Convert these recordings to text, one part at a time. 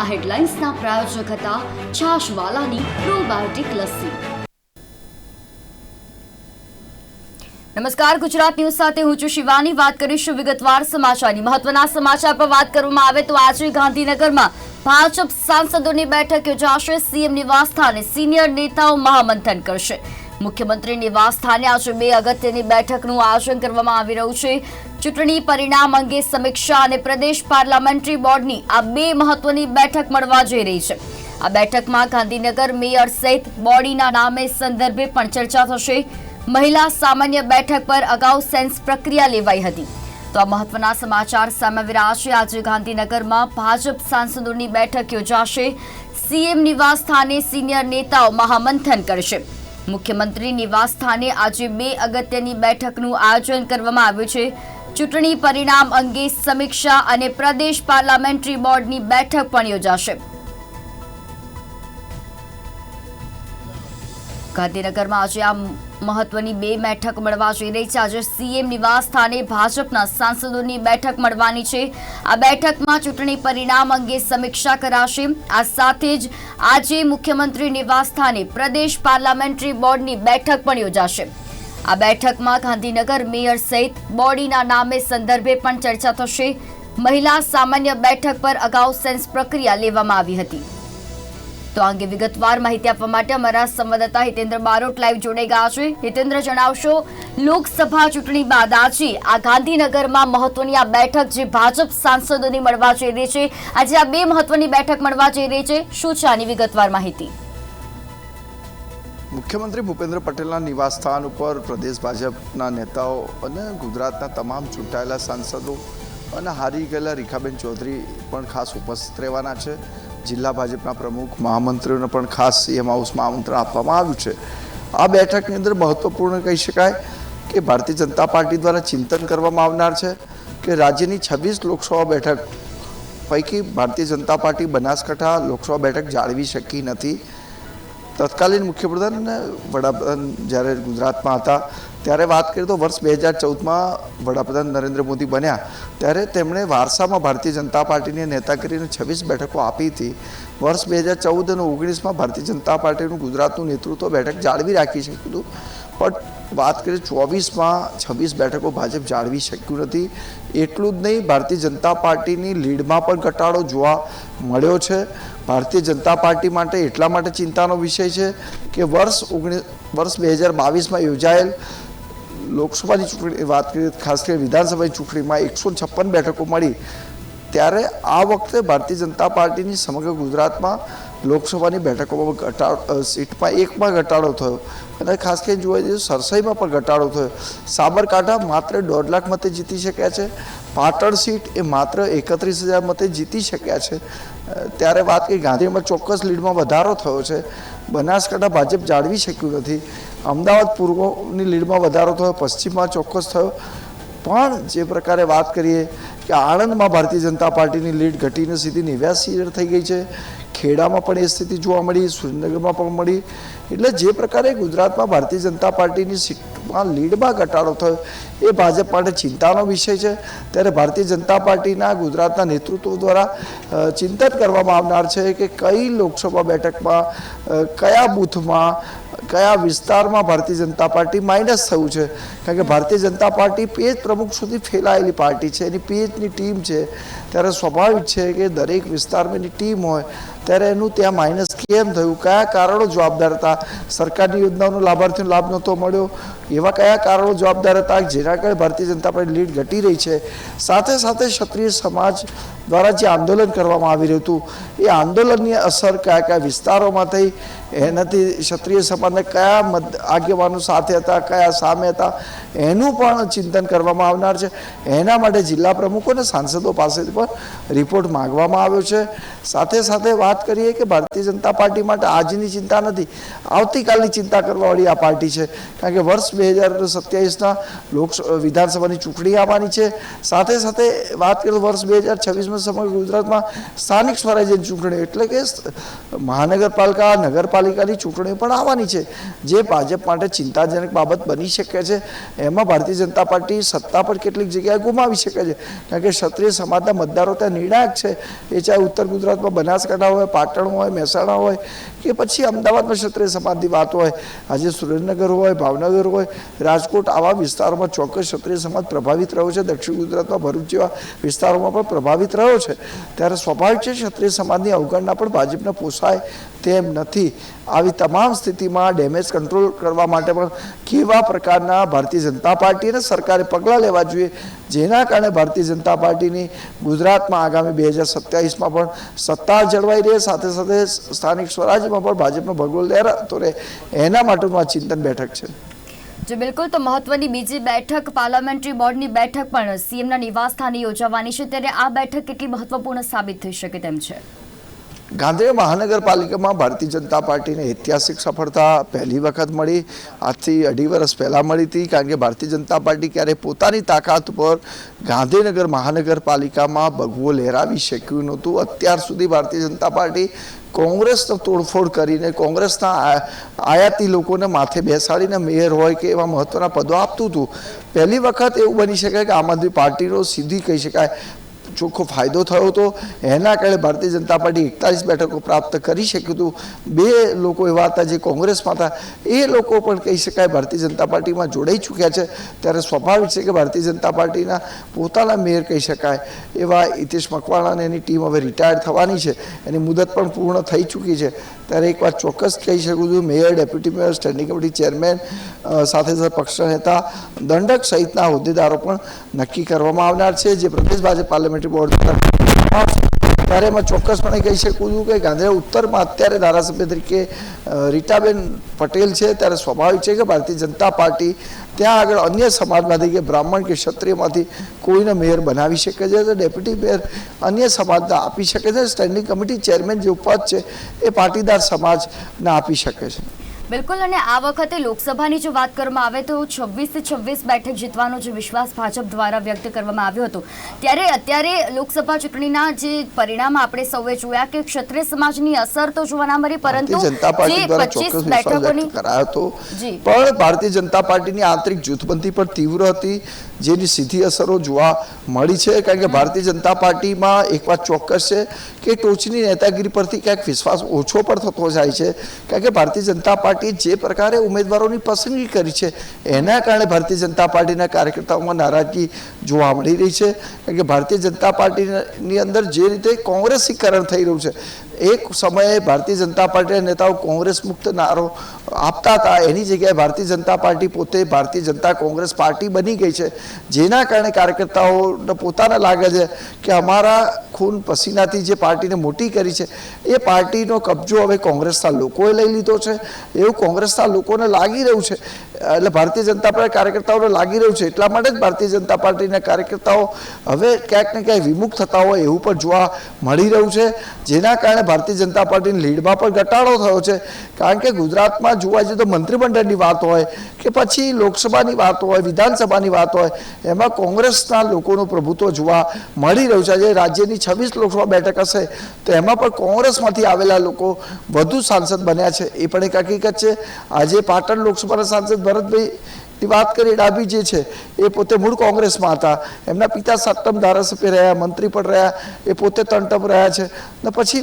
આ હેડલાઇન્સના પ્રાયોજક હતા છાશવાલાની પ્રોબાયોટિક લસ્સી. નમસ્કાર, ગુજરાત ન્યૂઝ સાથે હું છું શિવાની. વાત કરીશું વિગતવાર સમાચારની. મહત્વના સમાચાર પર વાત કરવામાં આવે તો આજે ગાંધીનગરમાં ભાજપ સાંસદોની બેઠક યોજાશે. સીએમ નિવાસ સ્થાને સિનિયર નેતાઓ મહામંથન કરશે. મુખ્યમંત્રી નિવાસ સ્થાને આજે બે અગત્યની બેઠકનું આયોજન કરવામાં આવી રહ્યું છે. ચૂંટણી પરિણામ અંગે સમીક્ષા અને પ્રદેશ પાર્લામેન્ટરી બોર્ડની આ બે મહત્વની બેઠક મળવા જઈ રહી છે. આ બેઠકમાં ગાંધીનગર મેયર સહિત બોડીના નામે સંદર્ભે પણ ચર્ચા થશે. મહિલા સામાન્ય બેઠક પર અગાઉ સેન્સ પ્રક્રિયા લેવાઈ હતી. તો આ મહત્વના સમાચાર સામે છે. આજે ગાંધીનગરમાં ભાજપ સાંસદોની બેઠક યોજાશે. સીએમ નિવાસ સ્થાને સિનિયર નેતાઓ મહામંથન કરશે. મુખ્યમંત્રી નિવાસ સ્થાને આજે બે અગત્યની બેઠકનું આયોજન કરવામાં આવ્યું છે. ચૂંટણી પરિણામ અંગે સમીક્ષા અને પ્રદેશ પાર્લામેન્ટરી બોર્ડની બેઠક પણ યોજાશે. ગાંધીનગરમાં આજે આ મહત્વની બે બેઠક મળવા જઈ રહી છે. આજે સીએમ નિવાસ સ્થાને ભાજપના સાંસદોની બેઠક મળવાની છે. આ બેઠકમાં ચૂંટણી પરિણામ અંગે સમીક્ષા કરાશે. આ સાથે જ આજે મુખ્યમંત્રી નિવાસ સ્થાને પ્રદેશ પાર્લામેન્ટરી બોર્ડની બેઠક પણ યોજાશે. આ બેઠકમાં ગાંધીનગર મેયર સહિત બોડીના નામે સંદર્ભે પણ ચર્ચા થશે. મહિલા સામાન્ય બેઠક પર અગાઉ સેન્સ પ્રક્રિયા લેવામાં આવી હતી. તો આ અંગે વિગતવાર માહિતી આપવા માટે અમારા સંવાદદાતા હિતેન્દ્ર બારોટ લાઈવ જોડાઈ ગયા છે. હિતેન્દ્ર, જણાવશો, લોકસભા ચૂંટણી બાદ આજે આ ગાંધીનગરમાં મહત્વની આ બેઠક જે ભાજપ સાંસદોની મળવા જઈ રહી છે, આજે આ બે મહત્વની બેઠક મળવા જઈ રહી છે. શું છે આની વિગતવાર માહિતી? મુખ્યમંત્રી ભૂપેન્દ્ર પટેલના નિવાસસ્થાન ઉપર પ્રદેશ ભાજપના નેતાઓ અને ગુજરાતના તમામ ચૂંટાયેલા સાંસદો અને હારી ગયેલા રીખાબેન ચૌધરી પણ ખાસ ઉપસ્થિત રહેવાના છે. જિલ્લા ભાજપના પ્રમુખ, મહામંત્રીઓને પણ ખાસ સીએમ હાઉસમાં આમંત્રણ આપવામાં આવ્યું છે. આ બેઠકની અંદર મહત્વપૂર્ણ કહી શકાય કે ભારતીય જનતા પાર્ટી દ્વારા ચિંતન કરવામાં આવનાર છે કે રાજ્યની છવ્વીસ લોકસભા બેઠક પૈકી ભારતીય જનતા પાર્ટી બનાસકાંઠા લોકસભા બેઠક જાળવી શકી નથી. તત્કાલીન મુખ્યપ્રધાન અને વડાપ્રધાન જ્યારે ગુજરાતમાં હતા, ત્યારે વાત કરીએ તો વર્ષ બે હજાર ચૌદમાં વડાપ્રધાન નરેન્દ્ર મોદી બન્યા. ત્યારે તેમણે વારસામાં ભારતીય જનતા પાર્ટીની નેતાગીરીને છવ્વીસ બેઠકો આપી હતી. વર્ષ બે હજાર ચૌદ અને ઓગણીસમાં ભારતીય જનતા પાર્ટીનું ગુજરાતનું નેતૃત્વ બેઠક જાળવી રાખી શક્યું હતું. પણ વાત કરીએ ચોવીસમાં છવ્વીસ બેઠકો ભાજપ જાળવી શક્યું નથી. એટલું જ નહીં, ભારતીય જનતા પાર્ટીની લીડમાં પણ ઘટાડો જોવા મળ્યો છે. ભારતીય જનતા પાર્ટી માટે એટલા માટે ચિંતાનો વિષય છે કે વર્ષ ઓગણીસ વર્ષ બે હજાર બાવીસમાં યોજાયેલ લોકસભાની ચૂંટણી, વાત કરીએ ખાસ કરીને વિધાનસભાની ચૂંટણીમાં એકસો છપ્પન બેઠકો મળી. ત્યારે આ વખતે ભારતીય જનતા પાર્ટીની સમગ્ર ગુજરાતમાં લોકસભાની બેઠકોમાં ઘટાડો સીટમાં એકમાં ઘટાડો થયો. અને ખાસ કરીને જોવા જઈએ સરસાઈમાં પણ ઘટાડો થયો. સાબરકાંઠા માત્ર દોઢ લાખ મતે જીતી શક્યા છે. પાટણ સીટ એ માત્ર એકત્રીસ હજાર મતે જીતી શક્યા છે. ત્યારે વાત કરી ગાંધીનગરમાં ચોક્કસ લીડમાં વધારો થયો છે. બનાસકાંઠા ભાજપ જાળવી શક્યું નથી. અમદાવાદ પૂર્વની લીડમાં વધારો થયો, પશ્ચિમમાં ચોક્કસ થયો. પણ જે પ્રકારે વાત કરીએ કે આણંદમાં ભારતીય જનતા પાર્ટીની લીડ ઘટીને સીધી નેવ્યાસી થઈ ગઈ છે. ખેડામાં પણ એ સ્થિતિ જોવા મળી, સુરેન્દ્રનગરમાં પણ મળી. એટલે જે પ્રકારે ગુજરાતમાં ભારતીય જનતા પાર્ટીની સીટમાં લીડમાં ઘટાડો થયો, એ ભાજપ માટે ચિંતાનો વિષય છે. ત્યારે ભારતીય જનતા પાર્ટીના ગુજરાતના નેતૃત્વ દ્વારા ચિંતન કરવામાં આવનાર છે કે કઈ લોકસભા બેઠકમાં કયા બૂથમાં, કયા વિસ્તારમાં ભારતીય જનતા પાર્ટી માઇનસ થયું છે. કારણ કે ભારતીય જનતા પાર્ટી પેજ પ્રમુખ સુધી ફેલાયેલી પાર્ટી છે, એની પેજની ટીમ છે. ત્યારે સ્વાભાવિક છે કે દરેક વિસ્તારમાં એની ટીમ હોય ત્યારે એનું ત્યાં માઇનસ કેમ થયું? કયા કારણો જવાબદાર હતા? સરકારની યોજનાઓનો લાભાર્થીનો લાભ નહોતો મળ્યો. એવા કયા કારણો જવાબદાર હતા? જેના કારણે ભારતીય જનતા પાર્ટી લીડ ઘટી રહી છે. સાથે સાથે ક્ષત્રિય સમાજ દ્વારા જે આંદોલન કરવામાં આવી રહ્યું હતું, એ આંદોલનની અસર કયા કયા વિસ્તારોમાં થઈ? એનાથી ક્ષત્રિય સમાજને કયા મત આગેવાનો સાથે હતા? કયા સામે હતા? એનું પણ ચિંતન કરવામાં આવનાર છે. એના માટે જિલ્લા પ્રમુખો અને સાંસદો પાસેથી પણ રિપોર્ટ માંગવામાં આવ્યો છે. સાથે સાથે વાત કરીએ કે ભારતીય જનતા પાર્ટી માટે આજની ચિંતા નથી. આવતીકાલની ચિંતા કરવાવાળી આ પાર્ટી છે. કારણ કે વર્ષ બે હજાર સત્યાવીસના લોક વિધાનસભાની ચૂંટણી આવવાની છે. સાથે સાથે વાત કરીએ વર્ષ બે હજાર છવ્વીસમાં સમગ્ર ગુજરાતમાં સ્થાનિક સ્વરાજ્યની ચૂંટણી એટલે કે મહાનગરપાલિકા, નગરપાલિકાની ચૂંટણી પણ આવવાની છે. જે ભાજપ માટે ચિંતાજનક બાબત બની શકે છે. એમાં ભારતીય જનતા પાર્ટી સત્તા પર કેટલીક જગ્યાએ ગુમાવી શકે છે. કારણ કે ક્ષત્રિય સમાજના મતદારો ત્યાં નિર્ણાયક છે. એ ચાહે ઉત્તર ગુજરાતમાં બનાસકાંઠા હોય, પાટણ હોય, મહેસાણા હોય કે પછી અમદાવાદમાં ક્ષત્રિય સમાજની વાત હોય. આજે સુરેન્દ્રનગર હોય, ભાવનગર હોય, રાજકોટ આવા વિસ્તારોમાં ચોક્કસ ક્ષત્રિય સમાજ પ્રભાવિત રહ્યો છે. દક્ષિણ ગુજરાતમાં ભરૂચ જેવા વિસ્તારોમાં પણ પ્રભાવિત રહ્યો છે. ત્યારે સ્વાભાવિક છે ક્ષત્રિય સમાજની અવગણના પણ ભાજપને પોસાય તેમ નથી. આવી તમામ સ્થિતિમાં ડેમેજ કંટ્રોલ કરવા માટે પણ કેવા પ્રકારના ભારતીય જનતા પાર્ટી અને સરકારે પગલાં લેવા જોઈએ, જેના કારણે ભારતીય જનતા પાર્ટીની ગુજરાતમાં આગામી બે હજાર સત્યાવીસમાં પણ સત્તા જળવાઈ રહે, સાથે સાથે સ્થાનિક સ્વરાજ્યમાં પણ ભાજપનો ભગવો લહેરાતો રહે, એના માટેનું આ ચિંતન બેઠક છે. જે બિલકુલ, તો મહત્વની બીજી બેઠક પાર્લામેન્ટરી બોર્ડની બેઠક પણ સીએમના નિવાસ સ્થાને યોજાવાની છે. ત્યારે આ બેઠક કેટલી મહત્વપૂર્ણ સાબિત થઈ શકે તેમ છે? ગાંધીનગર મહાનગરપાલિકામાં ભારતીય જનતા પાર્ટીને ઐતિહાસિક સફળતા પહેલી વખત મળી. આજથી અઢી વર્ષ પહેલાં મળી હતી, કારણ કે ભારતીય જનતા પાર્ટી ક્યારેય પોતાની તાકાત પર ગાંધીનગર મહાનગરપાલિકામાં ભગવો લહેરાવી શક્યું નહોતું. અત્યાર સુધી ભારતીય જનતા પાર્ટી કોંગ્રેસનો તોડફોડ કરીને કોંગ્રેસના આયાતી લોકોને માથે બેસાડીને મેયર હોય કે એવા મહત્ત્વના પદો આપતું હતું. પહેલી વખત એવું બની શકાય કે આમ આદમી પાર્ટીનો સીધી કહી શકાય. ચોખ્ખો ફાયદો થયો હતો. એના કારણે ભારતીય જનતા પાર્ટી એકતાલીસ બેઠકો પ્રાપ્ત કરી શક્યું હતું. બે લોકો એવા હતા જે કોંગ્રેસમાં હતા. એ લોકો પણ કહી શકાય ભારતીય જનતા પાર્ટીમાં જોડાઈ ચૂક્યા છે. ત્યારે સ્વાભાવિક છે કે ભારતીય જનતા પાર્ટીના પોતાના મેયર કહી શકાય. એવા હિતેશ મકવાણા અને એની ટીમ હવે રિટાયર થવાની છે. એની મુદત પણ પૂર્ણ થઈ ચૂકી છે. ત્યારે એક વાત ચોક્કસ કહી શકું છું. Mayor, deputy mayor standing committee chairman સાથે સાથે પક્ષના નેતા, દંડક સહિતના હોદ્દેદારો પણ નક્કી કરવામાં આવનાર છે. જે પ્રદેશ ભાજપ પાર્લામેન્ટરી બોર્ડ ત્યારે એમાં ચોક્કસપણે કહી શકું છું કે ગાંધીનગર ઉત્તરમાં અત્યારે ધારાસભ્ય તરીકે રીટાબેન પટેલ છે, ત્યારે સ્વાભાવિક છે કે ભારતીય જનતા પાર્ટી ત્યાં આગળ અન્ય સમાજમાંથી કે બ્રાહ્મણ કે ક્ષત્રિયમાંથી કોઈને મેયર બનાવી શકે છે તો ડેપ્યુટી મેયર અન્ય સમાજના આપી શકે છે. સ્ટેન્ડિંગ કમિટી ચેરમેન જે પદ છે, એ પાટીદાર સમાજને આપી શકે છે. બિલકુલ અને આ વખતે લોકસભાની જો વાત કરવામાં આવે તો છવ્વીસ છવ્વીસ બેઠક જીતવાનો જે વિશ્વાસ ભાજપ દ્વારા વ્યક્ત કરવામાં આવ્યો હતો. ત્યારે અત્યારે લોકસભા ચૂંટણીના જે પરિણામ આપણે સૌએ જોયા કે ક્ષત્રિય સમાજની અસર તો જોવા ના મળી પરંતુ જનતા પાર્ટી દ્વારા ચોક્કસ બેઠકોની કરાયો હતો. પણ ભારતીય જનતા પાર્ટીની આંતરિક જૂથબંધી પણ તીવ્ર હતી જેની સીધી અસરો જોવા મળી છે કારણ કે ભારતીય જનતા પાર્ટીમાં એક વાત ચોક્કસ છે કે ટોચની નેતાગીરી પરથી ક્યાંક વિશ્વાસ ઓછો પણ થતો જાય છે કારણ કે ભારતીય જનતા પાર્ટીએ જે પ્રકારે ઉમેદવારોની પસંદગી કરી છે, એના કારણે ભારતીય જનતા પાર્ટીના કાર્યકર્તાઓમાં નારાજગી જોવા મળી રહી છે. કારણ કે ભારતીય જનતા પાર્ટીની અંદર જે રીતે કોંગ્રેસીકરણ થઈ રહ્યું છે એક સમયે ભારતીય જનતા પાર્ટીના નેતાઓ કોંગ્રેસ મુક્ત નારો આપતા હતા. એની જગ્યાએ ભારતીય જનતા પાર્ટી પોતે ભારતીય જનતા કોંગ્રેસ પાર્ટી બની ગઈ છે. જેના કારણે કાર્યકર્તાઓને પોતાને લાગે છે કે અમારા ખૂન પસીનાથી જે પાર્ટીને મોટી કરી છે, એ પાર્ટીનો કબજો હવે કોંગ્રેસના લોકોએ લઈ લીધો છે. એવું કોંગ્રેસના લોકોને લાગી રહ્યું છે. એટલે ભારતીય જનતા પાર્ટી કાર્યકર્તાઓને લાગી રહ્યું છે. એટલા માટે જ ભારતીય જનતા પાર્ટીના કાર્યકર્તાઓ હવે ક્યાંક ને ક્યાંક વિમુખ થતા હોય એવું પણ જોવા મળી રહ્યું છે. જેના કારણે ભારતીય જનતા પાર્ટીની લીડમાં પણ ઘટાડો થયો છે. કારણ કે ગુજરાતમાં જોવા જઈએ તો મંત્રીમંડળની વાત હોય કે પછી લોકસભાની વાત હોય, વિધાનસભાની વાત હોય, એમાં કોંગ્રેસના લોકોનું પ્રભુત્વ જોવા મળી રહ્યું છે. આજે રાજ્યની છવ્વીસ લોકસભા બેઠક હશે, તો એમાં પણ કોંગ્રેસમાંથી આવેલા લોકો વધુ સાંસદ બન્યા છે. એ પણ એક હકીકત છે. આજે પાટણ લોકસભાના સાંસદ ભરતભાઈ વાત કરીએ, ડાભી જે છે, એ પોતે મૂળ કોંગ્રેસમાં હતા. એમના પિતા સપ્તમ ધારાસભ્ય રહ્યા, મંત્રી પણ રહ્યા, એ પોતે ત્રણ રહ્યા છે. ને પછી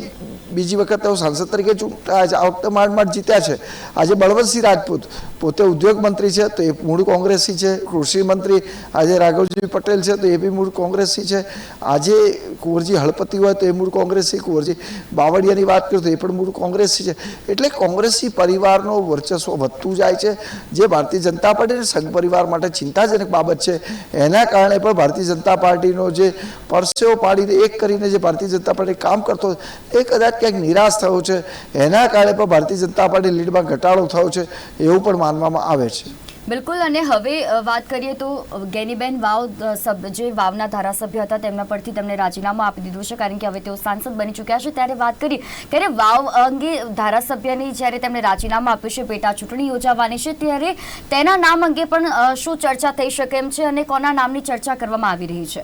બીજી વખત તેઓ સાંસદ તરીકે ચૂંટાયા છે આ વખતે માંડ જીત્યા છે. આજે બળવંતસિંહ રાજપૂત પોતે ઉદ્યોગ મંત્રી છે, તો એ મૂળ કોંગ્રેસી છે. કૃષિ મંત્રી આજે રાઘવજી પટેલ છે, તો એ બી મૂળ કોંગ્રેસી છે. આજે કુંવરજી હળપતિ હોય તો એ મૂળ કોંગ્રેસી કુંવરજી બાવળિયાની વાત કરું તો એ પણ મૂળ કોંગ્રેસી છે. એટલે કોંગ્રેસી પરિવારનો વર્ચસ્વ વધતું જાય છે. જે ભારતીય જનતા પાર્ટી અને સંઘ પરિવાર માટે ચિંતાજનક બાબત છે, એના કારણે પણ ભારતીય જનતા પાર્ટીનો જે પરસેવો પાડીને, એક કરીને જે ભારતીય જનતા પાર્ટી કામ કરતો એ કદાચ ક્યાંક નિરાશ થયો છે. એના કારણે પણ ભારતીય જનતા પાર્ટી લીડમાં ઘટાડો થયો છે એવું પણ માનવામાં આવે છે. બિલકુલ, અને હવે વાત કરીએ તો ગેનીબેન વાવ સભ્ય, જે વાવના ધારાસભ્ય હતા, તેમના પરથી તેમને રાજીનામું આપી દીધું છે. કારણ કે હવે તેઓ સાંસદ બની ચૂક્યા છે. ત્યારે વાત કરી ત્યારે વાવ અંગે ધારાસભ્યની જ્યારે તેમણે રાજીનામું આપ્યું છે, પેટા ચૂંટણી યોજાવાની છે, ત્યારે તેના નામ અંગે પણ શું ચર્ચા થઈ શકે એમ છે? અને કોના નામની ચર્ચા કરવામાં આવી રહી છે?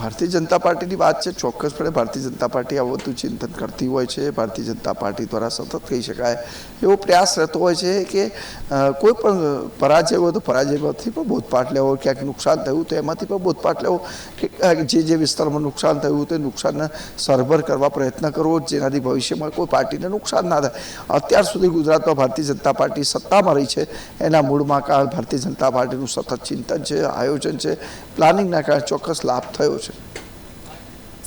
ભારતીય જનતા પાર્ટીની વાત છે, ચોક્કસપણે ભારતીય જનતા પાર્ટી આ બધું ચિંતન કરતી હોય છે, ભારતીય જનતા પાર્ટી દ્વારા સતત કહી શકાય. એવો પ્રયાસ રહેતો હોય છે કે કોઈ પણ પરાજય હોય તો પરાજયમાંથી પણ બોધપાઠ લેવો, ક્યાંક નુકસાન થયું તો એમાંથી પણ બોધપાઠ લેવો, કે જે જે વિસ્તારમાં નુકસાન થયું તે નુકસાનને સરભર કરવા પ્રયત્ન કરવો, જેનાથી ભવિષ્યમાં કોઈ પાર્ટીને નુકસાન ના થાય. અત્યાર સુધી ગુજરાતમાં ભારતીય જનતા પાર્ટી સત્તામાં રહી છે, એના મૂળમાં કાળ ભારતીય જનતા પાર્ટીનું સતત ચિંતન છે, આયોજન છે, પ્લાનિંગના કારણે ચોક્કસ લાભ થયો છે.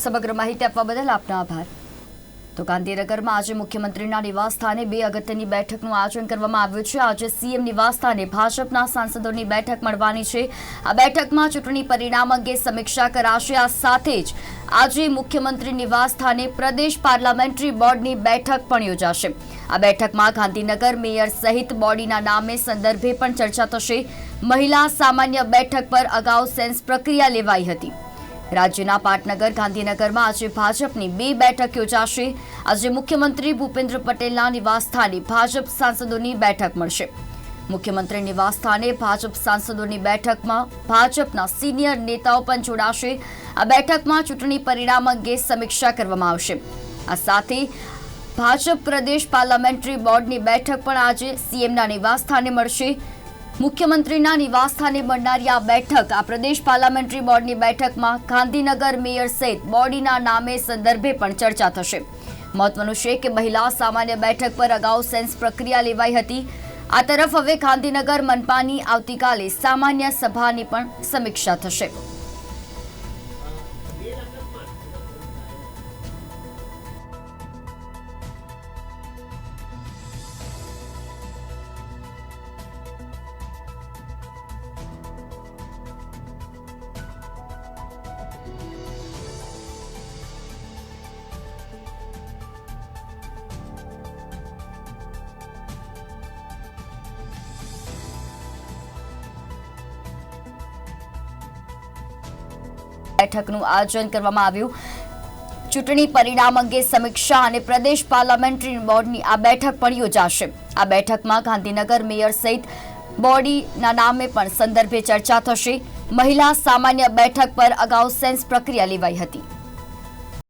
સમગ્ર માહિતી આપવા બદલ આપનો આભાર. તો ગાંધીનગરમાં આજે મુખ્યમંત્રીના નિવાસ સ્થાને બે અગત્યની બેઠકનું આયોજન કરવામાં આવ્યું છે. આજે સીએમ નિવાસ સ્થાને ભાજપના સાંસદોની બેઠક મળવાની છે. આ બેઠકમાં ચૂંટણી પરિણામ અંગે સમીક્ષા કરાશે. આ સાથે જ આજે મુખ્યમંત્રી નિવાસ સ્થાને પ્રદેશ પાર્લામેન્ટરી બોર્ડની બેઠક પણ યોજાશે. આ બેઠકમાં ગાંધીનગર મેયર સહિત બોડીના નામે સંદર્ભે પણ ચર્ચા થશે. મહિલા સામાન્ય બેઠક પર અગાઉ સેન્સ પ્રક્રિયા લેવાઈ હતી. રાજ્યના પાટનગર, ગાંધીનગરમાં આજે ભાજપની બે બેઠક યોજાશે. આજે મુખ્યમંત્રી ભૂપેન્દ્ર પટેલના નિવાસ સ્થાને ભાજપ સાંસદોની બેઠક મળશે. મુખ્યમંત્રી નિવાસ સ્થાને ભાજપ સાંસદોની બેઠકમાં ભાજપના સિનિયર નેતાઓ પણ જોડાશે. આ બેઠકમાં ચૂંટણી પરિણામ અંગે સમીક્ષા કરવામાં આવશે. આ સાથે ભાજપ પ્રદેશ પાર્લામેન્ટરી બોર્ડની બેઠક પણ આજે સીએમના નિવાસ સ્થાને મળશે. મુખ્યમંત્રીના નિવાસસ્થાને મળનારી આ બેઠક, આ પ્રદેશ પાર્લામેન્ટરી બોર્ડની બેઠકમાં ગાંધીનગર મેયર સહિત બોડીના નામે સંદર્ભે પણ ચર્ચા થશે. મહત્વનું છે કે મહિલા સામાન્ય બેઠક પર અગાઉ સેન્સ પ્રક્રિયા લેવાઈ હતી. આ તરફ હવે ગાંધીનગર મનપાની આવતીકાલે સામાન્ય સભાની પણ સમીક્ષા થશે. બેઠકનું આયોજન કરવામાં આવ્યું. ચૂંટણી પરિણામ અંગે સમીક્ષા અને પ્રદેશ પાર્લામેન્ટરી બોર્ડની આ બેઠક પણ યોજાશે. આ બેઠકમાં ગાંધીનગર મેયર સહિત બોડીના નામે પણ સંદર્ભે ચર્ચા થશે. મહિલા સામાન્ય બેઠક પર અગાઉ સેન્સ પ્રક્રિયા લેવાઈ હતી.